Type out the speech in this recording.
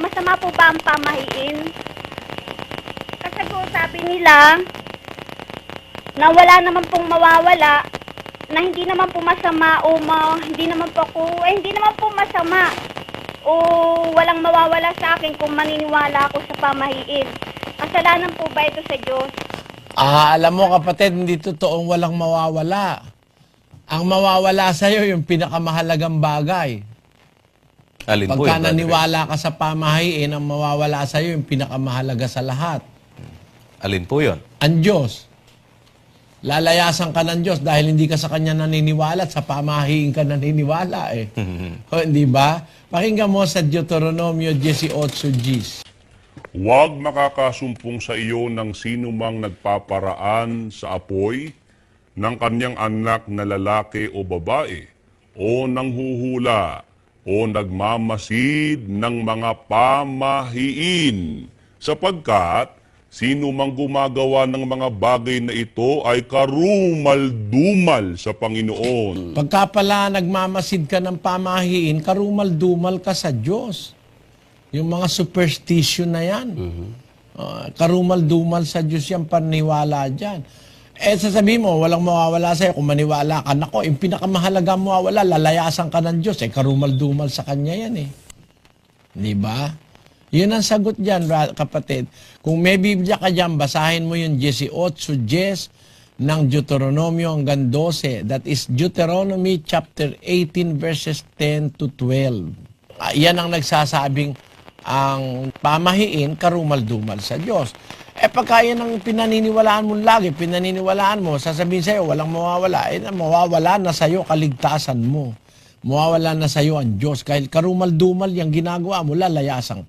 Masama po ba ang pamahiin? Kasi po sabi nila na wala naman pong mawawala na hindi naman po masama o ma, hindi naman po ako, eh hindi naman po masama o walang mawawala sa akin kung maniniwala ako sa pamahiin. Kasalanan po ba ito sa Diyos? Ah, alam mo kapatid, hindi totoong walang mawawala. Ang mawawala sa'yo yung pinakamahalagang bagay. Alin po Pagka yun, Brother naniwala ka sa pamahiin, ang mawawala sa'yo yung pinakamahalaga sa lahat. Alin po yun? Ang Diyos. Lalayasan ka ng Diyos dahil hindi ka sa Kanya naniniwala at sa pamahiin ka naniniwala eh. o, hindi ba? Pakinggan mo sa Deuteronomio 18.10. Huwag makakasumpong sa iyo ng sino mang nagpaparaan sa apoy ng kanyang anak na lalaki o babae, o nanghuhula, o nagmamasid ng mga pamahiin, sapagkat sino mang gumagawa ng mga bagay na ito ay karumal-dumal sa Panginoon. Pagka pala nagmamasid ka ng pamahiin, karumal-dumal ka sa Diyos. Yung mga superstition na yan. Ah, karumal-dumal sa Diyos yan, paniwala dyan. Eh, sasabihin mo, walang mawawala sa'yo kung maniwala ka. Nako, yung pinakamahalaga mawawala, lalayasan ka ng Diyos. Eh, karumal-dumal sa Kanya yan eh. Di ba? Yun ang sagot dyan, kapatid. Kung may Biblia ka dyan, basahin mo yung 18, ng Deuteronomio hanggang 12. That is Deuteronomy chapter 18 verses 10 to 12. Ah, yan ang nagsasabing ang pamahiin karumal-dumal sa Diyos. Eh pagka yan ang pinaniniwalaan mo lagi, pinaniniwalaan mo, sasabihin sa'yo, walang mawawala. Eh, mawawala na sa'yo kaligtasan mo. Mawawala na sa'yo ang Diyos. Kahit karumal-dumal yung ginagawa mo, lalayasan ka.